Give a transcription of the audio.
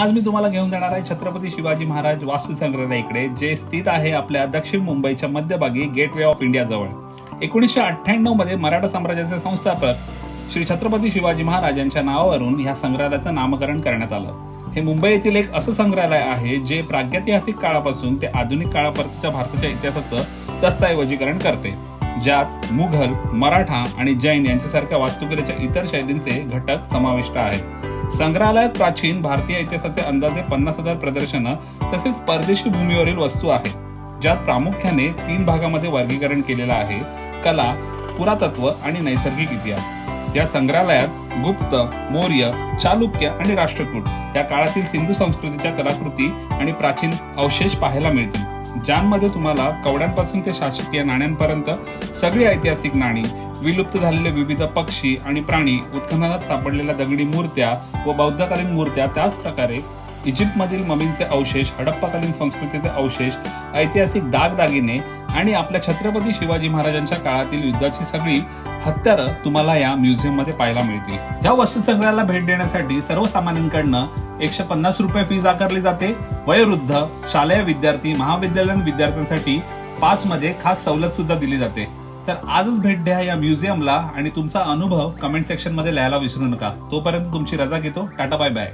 आज मी तुम्हाला घेऊन जाणार आहे छत्रपती शिवाजी महाराज वास्तू इकडे जे स्थित आहे आपल्या दक्षिण मुंबईच्या मध्यभागी गेटवे ऑफ इंडिया जवळ. एकोणीसशे अठ्ठ्याण्णवमध्ये मराठा साम्राज्याचे संस्थापक श्री छत्रपती शिवाजी महाराज यांच्या नावावरून ह्या संग्रहालयाचं नामकरण करण्यात आलं. हे मुंबई येथील एक असं संग्रहालय आहे जे प्रागैतिहासिक काळापासून ते आधुनिक काळापर्यंतच्या भारताच्या इतिहासाचं दस्तऐवजीकरण करते. ज्यात मुघल मराठा आणि जैन यांच्यासारख्या वास्तुकलेच्या इतर शैलींचे घटक समाविष्ट आहेत. संग्रहालयात प्राचीन भारतीय इतिहासाचे अंदाजे पन्नास हजार प्रदर्शनं तसेच परदेशी भूमीवरील वस्तू आहेत ज्यात प्रामुख्याने तीन भागामध्ये वर्गीकरण केलेलं आहे कला पुरातत्व आणि नैसर्गिक इतिहास. या संग्रहालयात गुप्त मौर्य चालुक्य आणि राष्ट्रकूट या काळातील सिंधू संस्कृतीच्या कलाकृती आणि प्राचीन अवशेष पाहायला मिळतील ज्यांमध्ये तुम्हाला कवड्यांपासून ते शासकीय नाण्यांपर्यंत सगळी ऐतिहासिक नाणी विलुप्त झालेले विविध पक्षी आणि प्राणी उत्खननात सापडलेल्या दगडी मूर्त्या व बौद्धकालीन मूर्त्या त्याच प्रकारे इजिप्तमधील ममींचे अवशेष हडप्पाकालीन संस्कृतीचे अवशेष ऐतिहासिक दागदागिने आणि आपल्या छत्रपती शिवाजी महाराजांच्या काळातील युद्धाची सगळी हत्यारं तुम्हाला या म्युझियममध्ये पाहायला मिळतील. या वस्तू संग्रहाला भेट देण्यासाठी सर्वसामान्यांकडनं एकशे पन्नास रुपये फीज आकारली जाते. वयोवृद्ध शालेय विद्यार्थी महाविद्यालयीन विद्यार्थ्यांसाठी पासमध्ये खास सवलत सुद्धा दिली जाते. तर आजच भेट द्या या म्युझियमला आणि तुमचा अनुभव कमेंट सेक्शनमध्ये लिहायला विसरू नका. तोपर्यंत तुमची रजा घेतो. Tata bye bye.